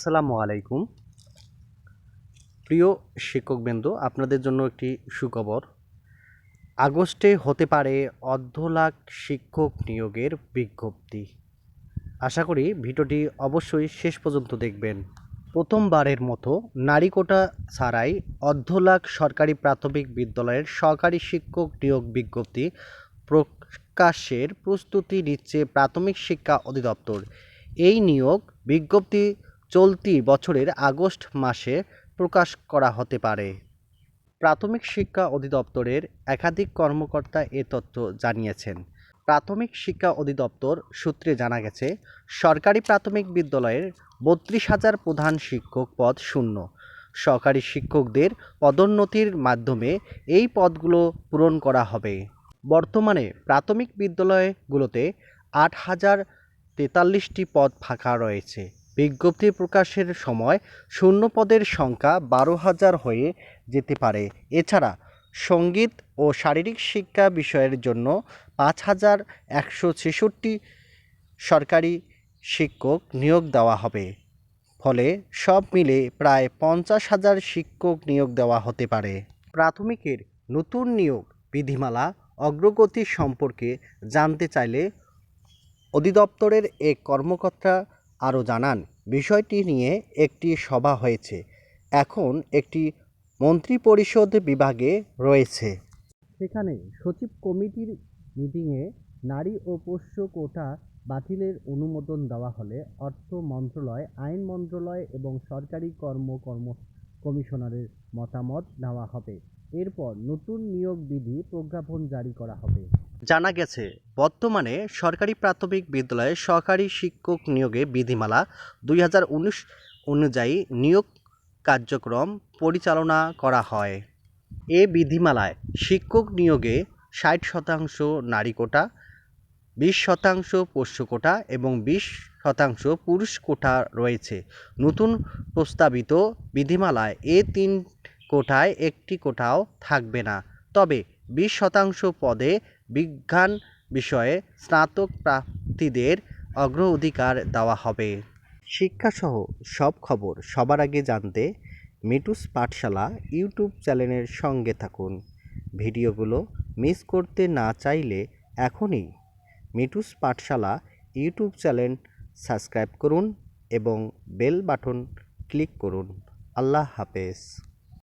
আসসালামু আলাইকুম। প্রিয় শিক্ষকবৃন্দ, আপনাদের জন্য একটি সুখবর। আগস্টে হতে পারে অর্ধ লাখ শিক্ষক নিয়োগের বিজ্ঞপ্তি। আশা করি ভিডিওটি অবশ্যই শেষ পর্যন্ত দেখবেন। প্রথমবারের মতো নারী কোটা ছাড়াই অর্ধ লাখ সরকারি প্রাথমিক বিদ্যালয়ের সরকারি শিক্ষক নিয়োগ বিজ্ঞপ্তি প্রকাশের প্রস্তুতি নিচ্ছে প্রাথমিক শিক্ষা অধিদপ্তর। এই নিয়োগ বিজ্ঞপ্তি চলতি বছরের আগস্ট মাসে প্রকাশ করা হতে পারে। প্রাথমিক শিক্ষা অধিদপ্তরের একাধিক কর্মকর্তা এ তথ্য জানিয়েছেন। প্রাথমিক শিক্ষা অধিদপ্তর সূত্রে জানা গেছে, সরকারি প্রাথমিক বিদ্যালয়ের বত্রিশ হাজার প্রধান শিক্ষক পদ শূন্য। সরকারি শিক্ষকদের পদোন্নতির মাধ্যমে এই পদগুলো পূরণ করা হবে। বর্তমানে প্রাথমিক বিদ্যালয়গুলোতে আট হাজার তেতাল্লিশটি পদ ফাঁকা রয়েছে। বিজ্ঞপ্তি প্রকাশের সময় শূন্য পদের সংখ্যা বারো হাজার হয়ে যেতে পারে। এছাড়া সংগীত ও শারীরিক শিক্ষা বিষয়ের জন্য পাঁচ হাজার একশো ছেষট্টি সরকারি শিক্ষক নিয়োগ দেওয়া হবে। ফলে সব মিলে প্রায় পঞ্চাশ হাজার শিক্ষক নিয়োগ দেওয়া হতে পারে। প্রাথমিকের নতুন নিয়োগ বিধিমালা অগ্রগতি সম্পর্কে জানতে চাইলে অধিদপ্তরের এক কর্মকর্তা আরও জানান, বিষয়টি নিয়ে একটি সভা হয়েছে। এখন একটি মন্ত্রিপরিষদ বিভাগে রয়েছে। সেখানে সচিব কমিটির মিটিংয়ে নারী ও পোষ্য কোটা বাতিলের অনুমোদন দেওয়া হলে অর্থ মন্ত্রণালয়, আইন মন্ত্রণালয় এবং সরকারি কর্ম কর্ম কমিশনারের মতামত নেওয়া হবে। এরপর নতুন নিয়োগ বিধি প্রজ্ঞাপন জারি করা হবে। জানা গেছে, বর্তমানে সরকারি প্রাথমিক বিদ্যালয়ে সহকারী শিক্ষক নিয়োগে বিধিমালা দুই হাজার উনিশ অনুযায়ী নিয়োগ কার্যক্রম পরিচালনা করা হয়। এ বিধিমালায় শিক্ষক নিয়োগে ষাট শতাংশ নারী কোটা, বিশ শতাংশ পোষ্য কোটা এবং বিশ শতাংশ পুরুষ কোটা রয়েছে। নতুন প্রস্তাবিত বিধিমালায় এ তিন কোটায় একটি কোটাও থাকবে না। তবে বিশ শতাংশ পদে বিজ্ঞান বিষয়ে স্নাতক প্রার্থীদের অগ্রাধিকার দেওয়া হবে। শিক্ষাসহ সব খবর সবার আগে জানতে মিটুস পাঠশালা ইউটিউব চ্যানেলের সঙ্গে থাকুন। ভিডিওগুলো মিস করতে না চাইলে এখনই মিটুস পাঠশালা ইউটিউব চ্যানেল সাবস্ক্রাইব করুন এবং বেল বাটন ক্লিক করুন। আল্লাহ হাফেজ।